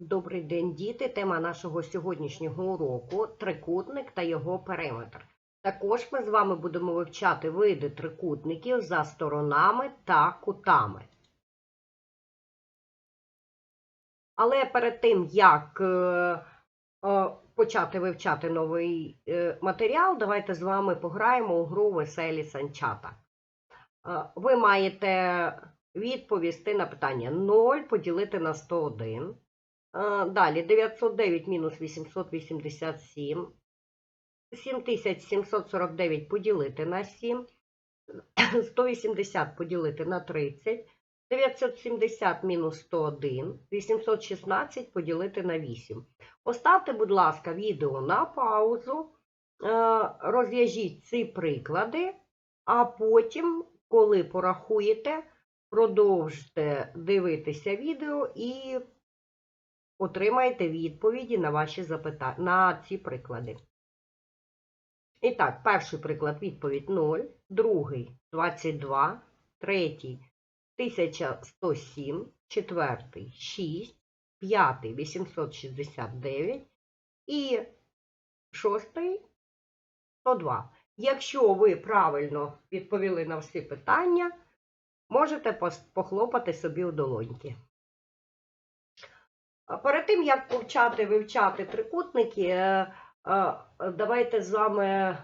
Добрий день, діти. Тема нашого сьогоднішнього уроку трикутник та його периметр. Також ми з вами будемо вивчати види трикутників за сторонами та кутами. Але перед тим, як е, е, почати вивчати новий е, матеріал, давайте з вами пограємо у гру веселі санчата. Ви маєте відповісти на питання 0 поділити на 101. Далі 909 мінус 887. 7749 поділити на 7. 180 поділити на 30. 970 мінус 101. 816 поділити на 8. Поставте, будь ласка, відео на паузу. е, Розв'яжіть ці приклади, а потім, коли порахуєте, продовжте дивитися відео і отримаєте відповіді на ваші запитання на ці приклади. І так, перший приклад відповідь 0, другий 22, третій 1107, четвертий 6, п'ятий 869 і шостий 102. Якщо ви правильно відповіли на всі питання, можете похлопати собі у долоньки. Перед тим, як почати вивчати трикутники, е, е, давайте з вами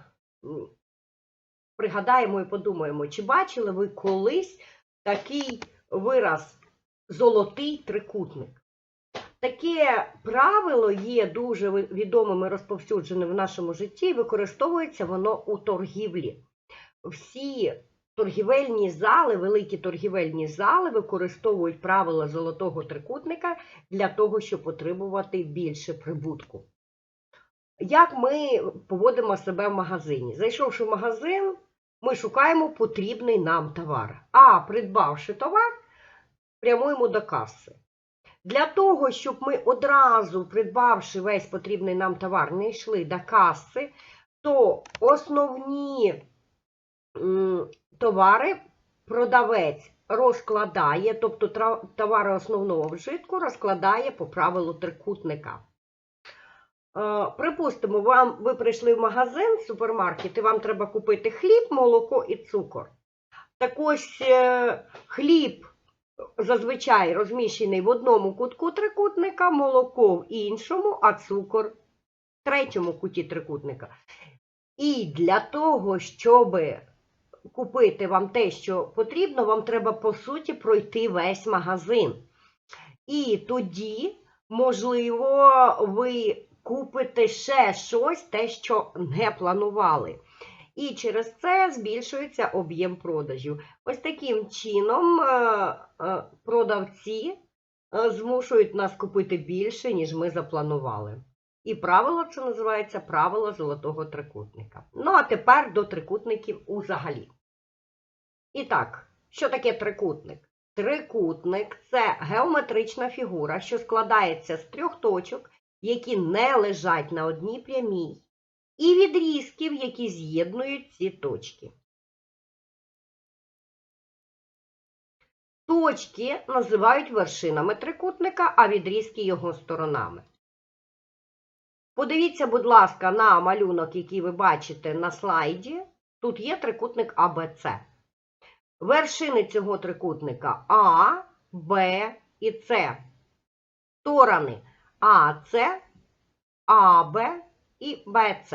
пригадаємо і подумаємо, чи бачили ви колись такий вираз золотий трикутник? Таке правило є дуже відомим і розповсюдженим в нашому житті, і використовується воно у торгівлі. Всі торгівельні зали, великі торгівельні зали використовують правила золотого трикутника для того, щоб отримувати більше прибутку. Як ми поводимо себе в магазині? Зайшовши в магазин, ми шукаємо потрібний нам товар. А придбавши товар, прямуємо до каси. Для того, щоб ми одразу, придбавши весь потрібний нам товар, не йшли до каси, то основні товари продавець розкладає, тобто товари основного вжитку розкладає по правилу трикутника. Е, Припустимо, вам, ви прийшли в магазин, в супермаркет, і вам треба купити хліб, молоко і цукор. Так ось е, хліб зазвичай розміщений в одному кутку трикутника, молоко в іншому, а цукор в третьому куті трикутника. І для того, щоб купити вам те, що потрібно, вам треба, по суті, пройти весь магазин. І тоді, можливо, ви купите ще щось, те, що не планували. І через це збільшується об'єм продажів. Ось таким чином е, е, продавці е, змушують нас купити більше, ніж ми запланували. І правило це називається правило золотого трикутника. Ну, а тепер до трикутників узагалі. І так, що таке трикутник? Трикутник це геометрична фігура, що складається з трьох точок, які не лежать на одній прямій, і відрізків, які з'єднують ці точки. Точки називають вершинами трикутника, а відрізки його сторонами. Подивіться, будь ласка, на малюнок, який ви бачите на слайді. Тут є трикутник АБЦ. Вершини цього трикутника А, Б і С. Сторони АС, АБ і БЦ.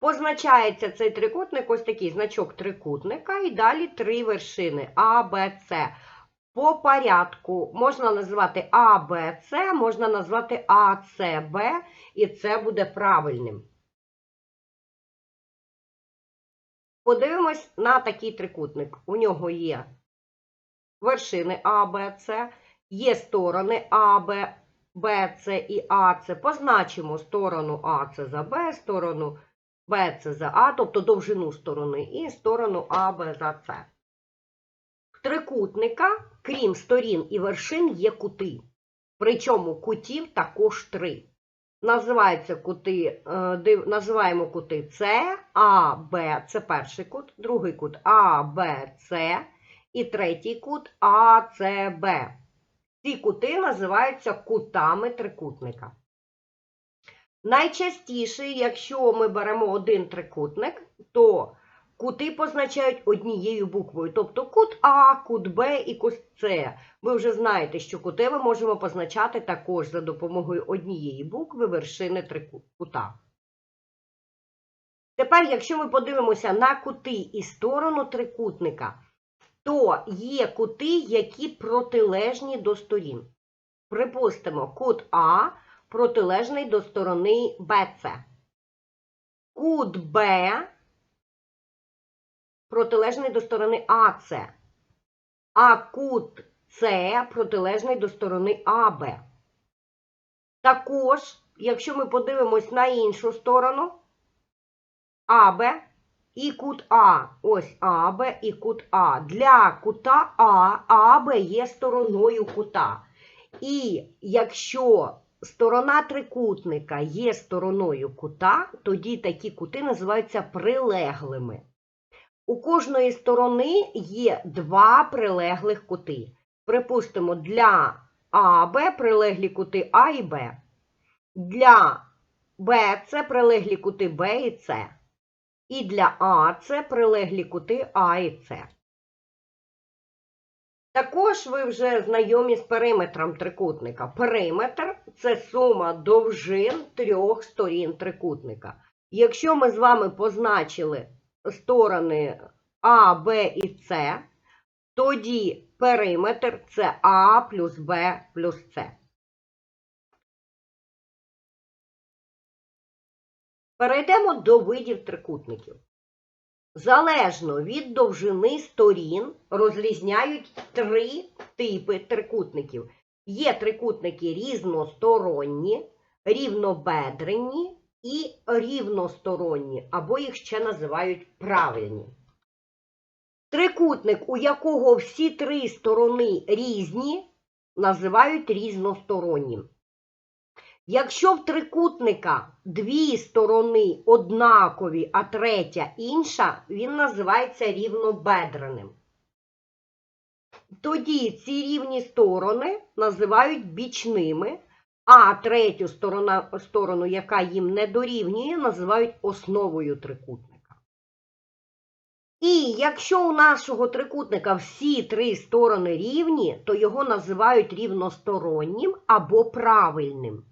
Позначається цей трикутник, ось такий значок трикутника, і далі три вершини А, Б, С. По порядку можна назвати А, Б, С, можна назвати А, С, Б, і це буде правильним. Подивимось на такий трикутник. У нього є вершини А, Б, С, є сторони А, Б, Б, С і АС. Позначимо сторону АС за Б, сторону БС за А, тобто довжину сторони, і сторону АБ за С. Трикутника, крім сторін і вершин, є кути. Причому кутів також три. Називаються кути, е, називаємо кути С, А, Б, це перший кут, другий кут А, Б, С і третій кут А, С, Б. Ці кути називаються кутами трикутника. Найчастіше, якщо ми беремо один трикутник, то кути позначають однією буквою, тобто кут А, кут Б і кут С. Ви вже знаєте, що кути ми можемо позначати також за допомогою однієї букви вершини трикута. Тепер, якщо ми подивимося на кути і сторону трикутника, то є кути, які протилежні до сторін. Припустимо, кут А протилежний до сторони БЦ. Кут Б протилежний до сторони АЦ. А кут С протилежний до сторони АБ. Також, якщо ми подивимось на іншу сторону, АБ і кут А. Ось АБ і кут А. Для кута А АБ є стороною кута. І якщо сторона трикутника є стороною кута, тоді такі кути називаються прилеглими. У кожної сторони є два прилеглих кути. Припустимо, для АБ прилеглі кути А і Б. Для БЦ прилеглі кути Б і С. І для А це прилеглі кути А і С. Також ви вже знайомі з периметром трикутника. Периметр це сума довжин трьох сторін трикутника. Якщо ми з вами позначили сторони А, Б і С, тоді периметр це А плюс Б плюс С. Перейдемо до видів трикутників. Залежно від довжини сторін розрізняють три типи трикутників. Є трикутники різносторонні, рівнобедрені і рівносторонні, або їх ще називають правильні. Трикутник, у якого всі три сторони різні, називають різностороннім. Якщо в трикутника дві сторони однакові, а третя інша, він називається рівнобедреним. Тоді ці рівні сторони називають бічними, а третю сторону, сторону, яка їм не дорівнює, називають основою трикутника. І якщо у нашого трикутника всі три сторони рівні, то його називають рівностороннім або правильним.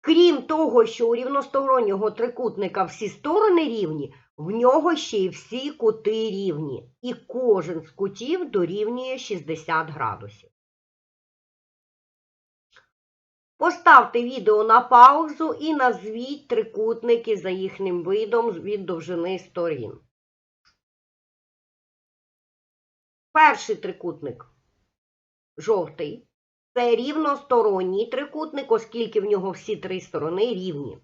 Крім того, що у рівностороннього трикутника всі сторони рівні, в нього ще й всі кути рівні, і кожен з кутів дорівнює 60 градусів. Поставте відео на паузу і назвіть трикутники за їхнім видом від довжини сторін. Перший трикутник жовтий. Це рівносторонній трикутник, оскільки в нього всі три сторони рівні.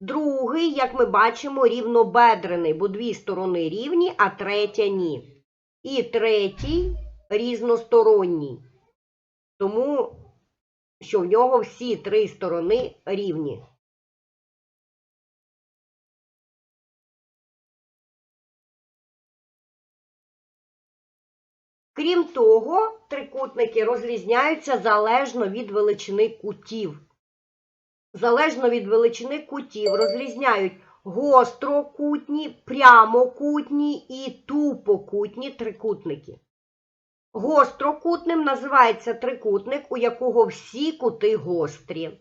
Другий, як ми бачимо, рівнобедрений, бо дві сторони рівні, а третя ні. І третій різносторонній, тому що в нього всі три сторони рівні. Крім того, трикутники розрізняються залежно від величини кутів. Залежно від величини кутів розрізняють гострокутні, прямокутні і тупокутні трикутники. Гострокутним називається трикутник, у якого всі кути гострі.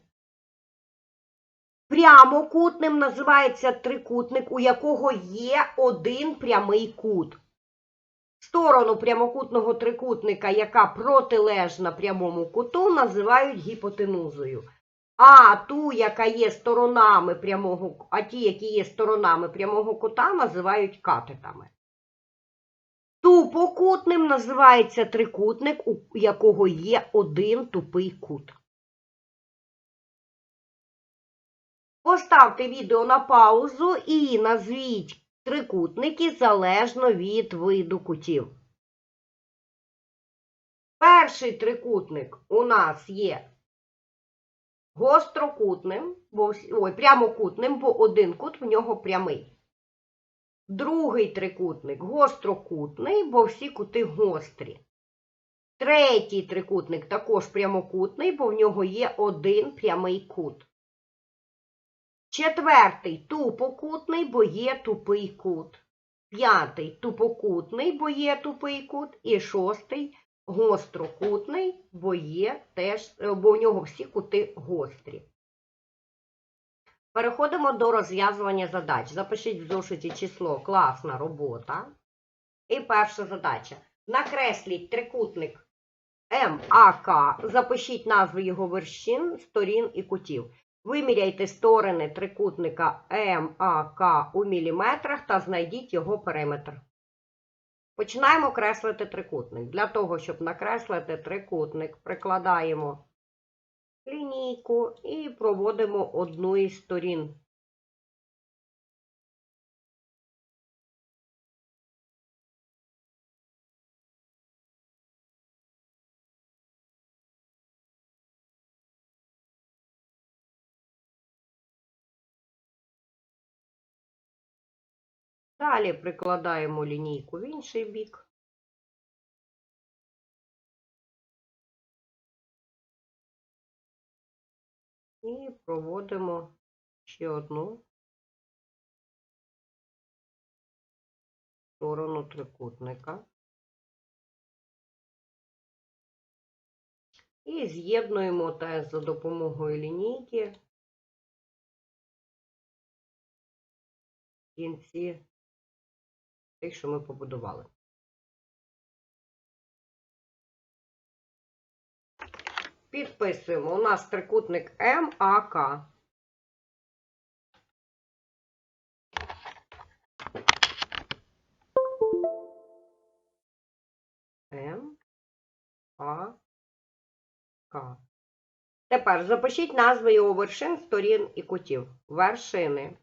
Прямокутним називається трикутник, у якого є один прямий кут. Сторону прямокутного трикутника, яка протилежна прямому куту, називають гіпотенузою. А ту, яка є сторонами прямого, а ті, які є сторонами прямого кута, називають катетами. Тупокутним називається трикутник, у якого є один тупий кут. Поставте відео на паузу і назвіть трикутники залежно від виду кутів. Перший трикутник у нас є гострокутним, ой, прямокутним, бо один кут в нього прямий. Другий трикутник гострокутний, бо всі кути гострі. Третій трикутник також прямокутний, бо в нього є один прямий кут. Четвертий тупокутний, бо є тупий кут. П'ятий тупокутний, бо є тупий кут. І шостий гострокутний, бо є теж, бо в нього всі кути гострі. Переходимо до розв'язування задач. Запишіть в зошиті число класна робота. І перша задача. Накресліть трикутник МАК, запишіть назви його вершин, сторін і кутів. Виміряйте сторони трикутника МАК у міліметрах та знайдіть його периметр. Починаємо креслити трикутник. Для того, щоб накреслити трикутник, прикладаємо лінійку і проводимо одну із сторін. Далі прикладаємо лінійку в інший бік. І проводимо ще одну сторону трикутника. І з'єднуємо теж за допомогою лінійки кінці тих, що ми побудували. Підписуємо. У нас трикутник МАК. М, А, К. Тепер запишіть назви його вершин, сторін і кутів. Вершини.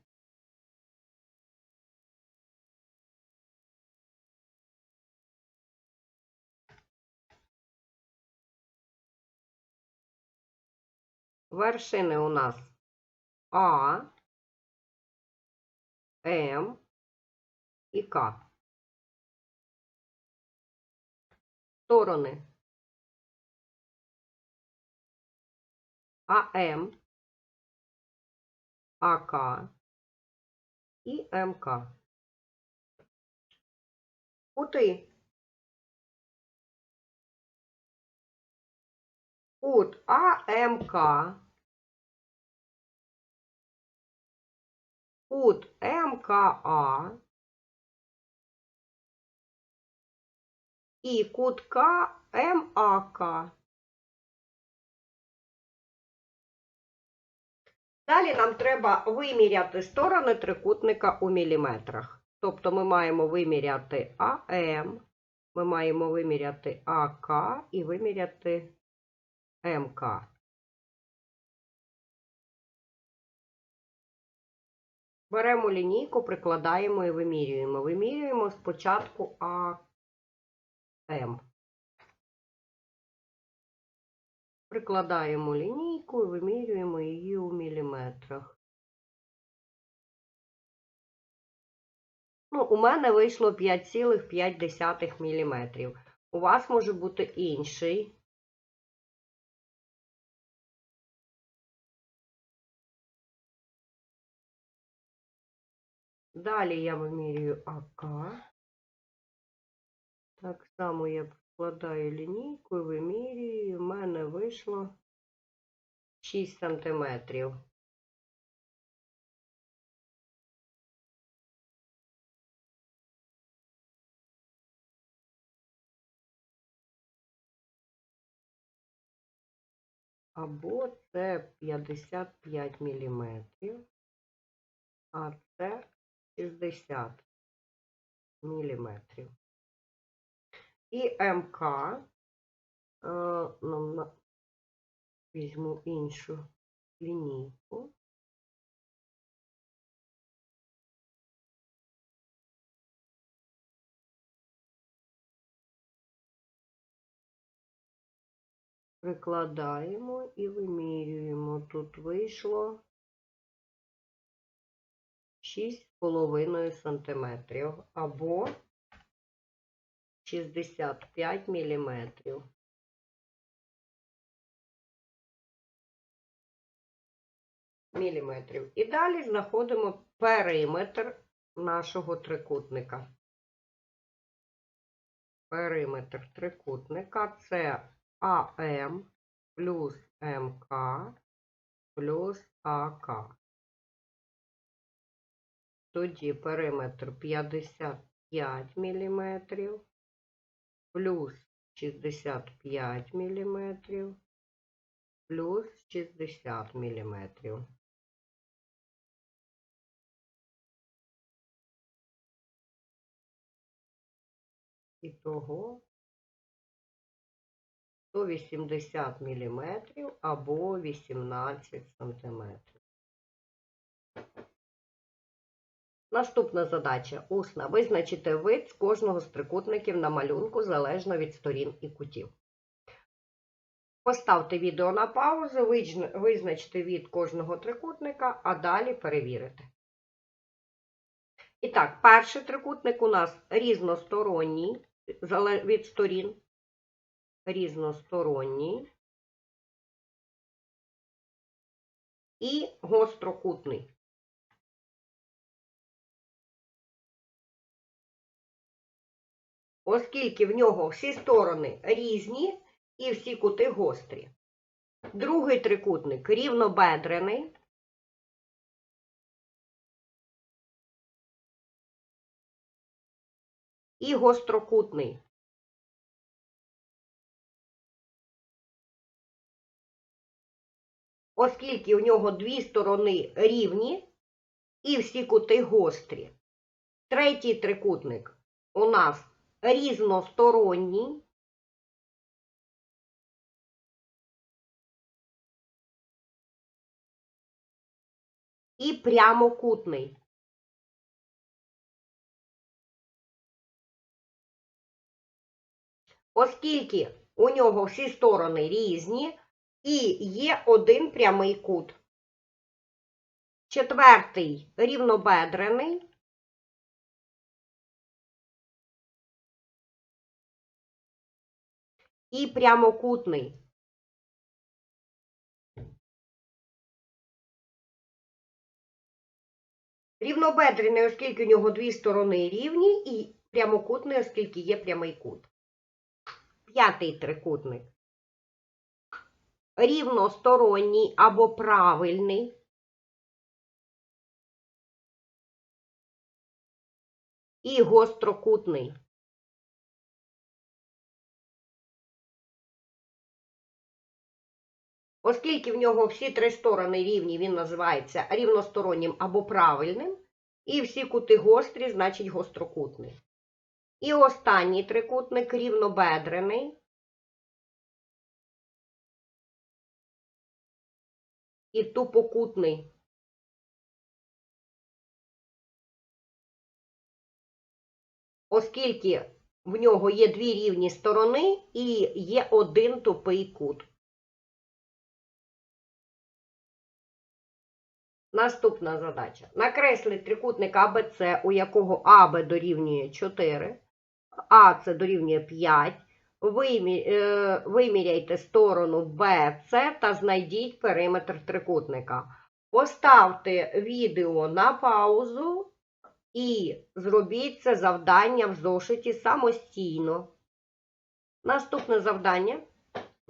Вершини у нас А, М і К. Сторони АМ, АК і МК. Кути. Кут АМК, кут МКА і кут КМАК. Далі нам треба виміряти сторони трикутника у міліметрах. Тобто ми маємо виміряти АМ, ми маємо виміряти АК і виміряти МК. Беремо лінійку, прикладаємо і вимірюємо. Вимірюємо спочатку АМ. Прикладаємо лінійку і вимірюємо її у міліметрах. Ну, у мене вийшло 5,5 мм. У вас може бути інший. Далі я вимірюю АК. Так само я прикладаю лінійку і вимірюю, і в мене вийшло 6 сантиметрів. Або це 55 міліметрів, а це 60 міліметрів. І МК, е, на- візьму іншу лінійку. Прикладаємо і вимірюємо. Тут вийшло половиною сантиметрів або 65 міліметрів. Міліметрів. І далі знаходимо периметр нашого трикутника. Периметр трикутника це АМ плюс МК плюс АК. Тоді периметр 55 мм плюс 65 мм плюс 60 мм. Ітого 180 мм або 18 см. Наступна задача усна. Визначити вид з кожного з трикутників на малюнку залежно від сторін і кутів. Поставте відео на паузу, визна- визначте від кожного трикутника, а далі перевірите. І так, перший трикутник у нас різносторонній від сторін. Різносторонній і гострокутний. Оскільки в нього всі сторони різні і всі кути гострі. Другий трикутник рівнобедрений. І гострокутний. Оскільки у нього дві сторони рівні і всі кути гострі. Третій трикутник у нас різносторонній. І прямокутний. Оскільки у нього всі сторони різні і є один прямий кут. Четвертий рівнобедрений. І прямокутний. Рівнобедрений, оскільки у нього дві сторони рівні, і прямокутний, оскільки є прямий кут. П'ятий трикутник. Рівносторонній або правильний. І гострокутний. Оскільки в нього всі три сторони рівні, він називається рівностороннім або правильним, і всі кути гострі, значить гострокутний. І останній трикутник рівнобедрений. І тупокутний. Оскільки в нього є дві рівні сторони і є один тупий кут. Наступна задача. Накреслить трикутник АБЦ, у якого АБ дорівнює 4, АЦ дорівнює 5. Е, Виміряйте сторону БЦ та знайдіть периметр трикутника. Поставте відео на паузу і зробіть це завдання в зошиті самостійно. Наступне завдання.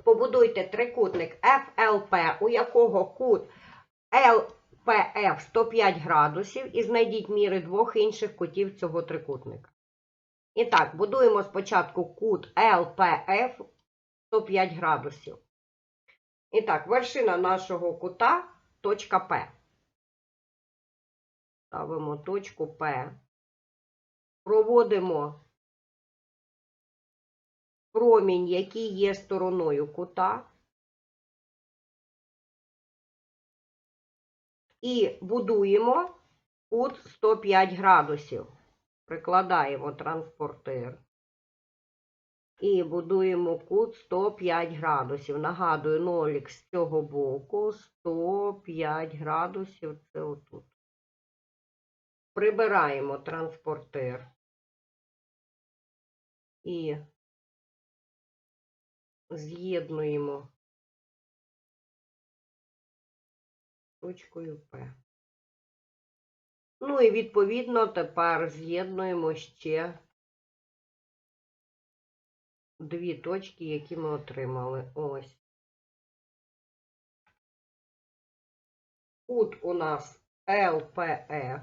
Побудуйте трикутник FLP, у якого кут LPF 105 градусів і знайдіть міри двох інших кутів цього трикутника. І так, будуємо спочатку кут LPF 105 градусів. І так, вершина нашого кута точка П. Ставимо точку П. Проводимо промінь, який є стороною кута. І будуємо кут 105 градусів. Прикладаємо транспортир. І будуємо кут 105 градусів. Нагадую, нолік з цього боку 105 градусів це отут. Прибираємо транспортир. І з'єднуємо точкою P. Ну і відповідно тепер з'єднуємо ще дві точки, які ми отримали. Ось. Кут у нас ЛПФ.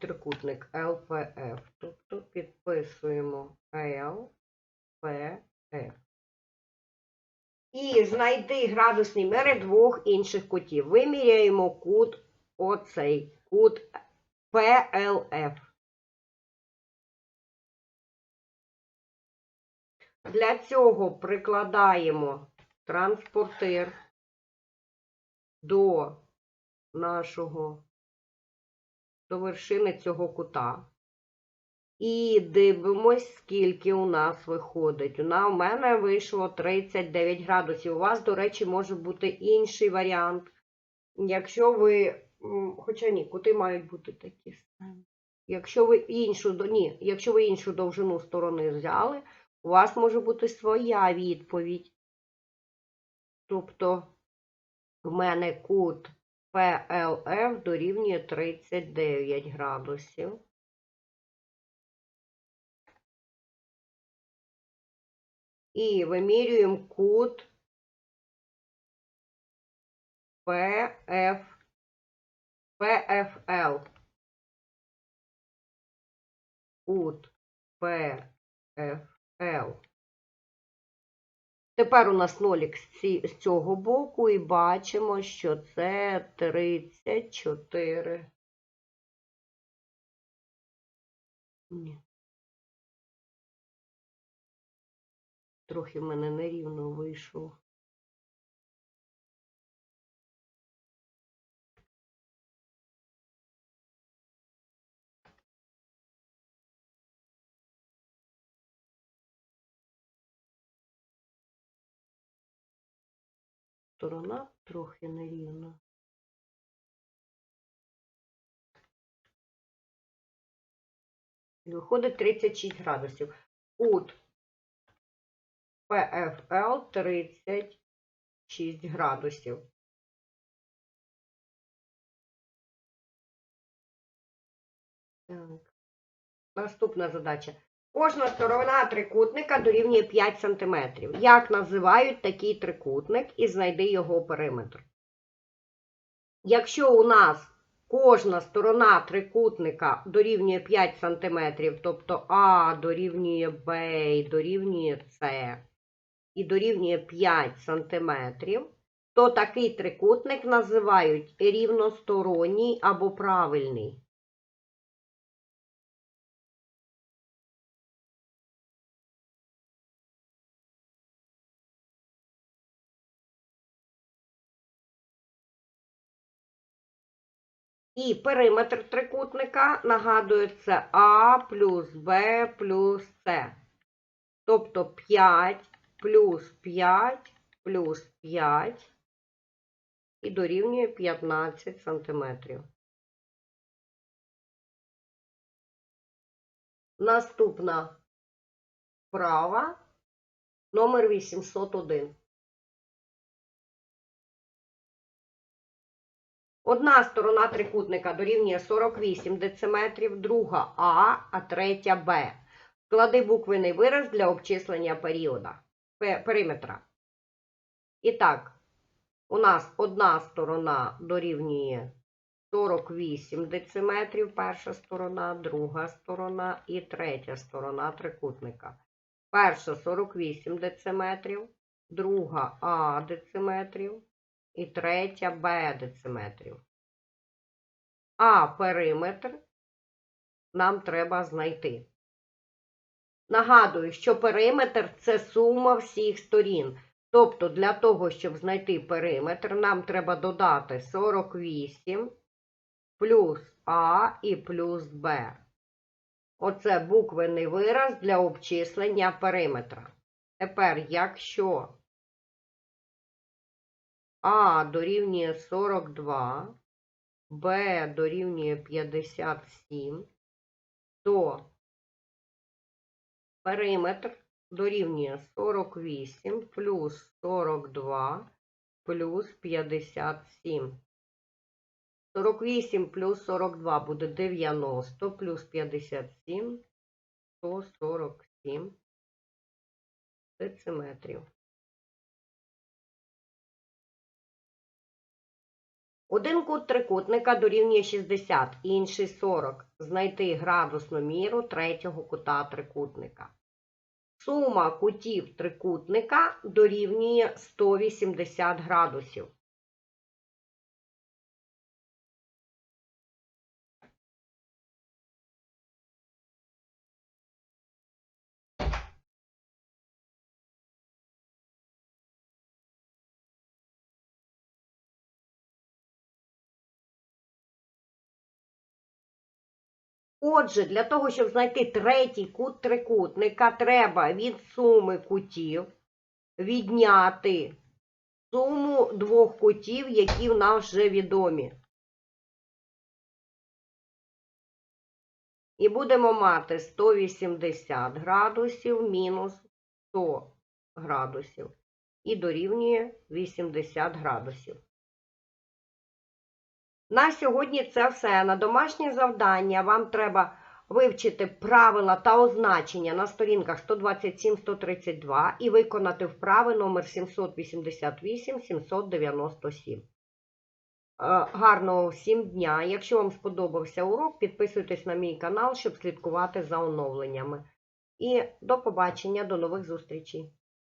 Трикутник ЛПФ. Тобто підписуємо ЛПФ. І знайди градусні міри двох інших кутів. Виміряємо кут оцей, кут ПЛФ. Для цього прикладаємо транспортир до нашого, до вершини цього кута. І дивимось, скільки у нас виходить. У мене вийшло 39 градусів. У вас, до речі, може бути інший варіант. Якщо ви, хоча ні, кути мають бути такі самі. Якщо ви іншу, ні, якщо ви іншу довжину сторони взяли, у вас може бути своя відповідь. Тобто, в мене кут PLF дорівнює 39 градусів. І вимірюємо кут PF, PFL. Кут PFL. Тепер у нас нолік з, цього боку і бачимо, що це 34. Ні. Трохи в мене нерівно вийшов. Сторона трохи нерівна. І Виходить 36 градусів. Кут ПФЛ 36 градусів. Так. Наступна задача. Кожна сторона трикутника дорівнює 5 см. Як називають такий трикутник і знайди його периметр? Якщо у нас кожна сторона трикутника дорівнює 5 см, тобто А дорівнює Б і дорівнює С і дорівнює 5 см, то такий трикутник називають рівносторонній або правильний. І периметр трикутника нагадую, це А плюс Б плюс С. Тобто 5 плюс 5 плюс 5 і дорівнює 15 сантиметрів. Наступна вправа номер 801. Одна сторона трикутника дорівнює 48 дециметрів, друга А, а третя Б. Склади буквений вираз для обчислення періода, пе- периметра. І так, у нас одна сторона дорівнює 48 дециметрів, перша сторона, друга сторона і третя сторона трикутника. Перша 48 дециметрів, друга А дециметрів і третя Б дециметрів. А периметр нам треба знайти. Нагадую, що периметр це сума всіх сторін. Тобто, для того, щоб знайти периметр, нам треба додати 48 плюс А і плюс Б. Оце буквений вираз для обчислення периметра. Тепер, якщо А дорівнює 42, Б дорівнює 57, то периметр дорівнює 48 плюс 42 плюс 57. 48 плюс 42 буде 90 плюс 57 147 дециметрів. Один кут трикутника дорівнює 60, інший 40. Знайти градусну міру третього кута трикутника. Сума кутів трикутника дорівнює 180 градусів. Отже, для того, щоб знайти третій кут трикутника, треба від суми кутів відняти суму двох кутів, які в нас вже відомі. І будемо мати 180 градусів мінус 100 градусів. І дорівнює 80 градусів. На сьогодні це все. На домашнє завдання вам треба вивчити правила та означення на сторінках 127-132 і виконати вправи номер 788-797. Е, Гарного всім дня! Якщо вам сподобався урок, підписуйтесь на мій канал, щоб слідкувати за оновленнями. І до побачення, до нових зустрічей!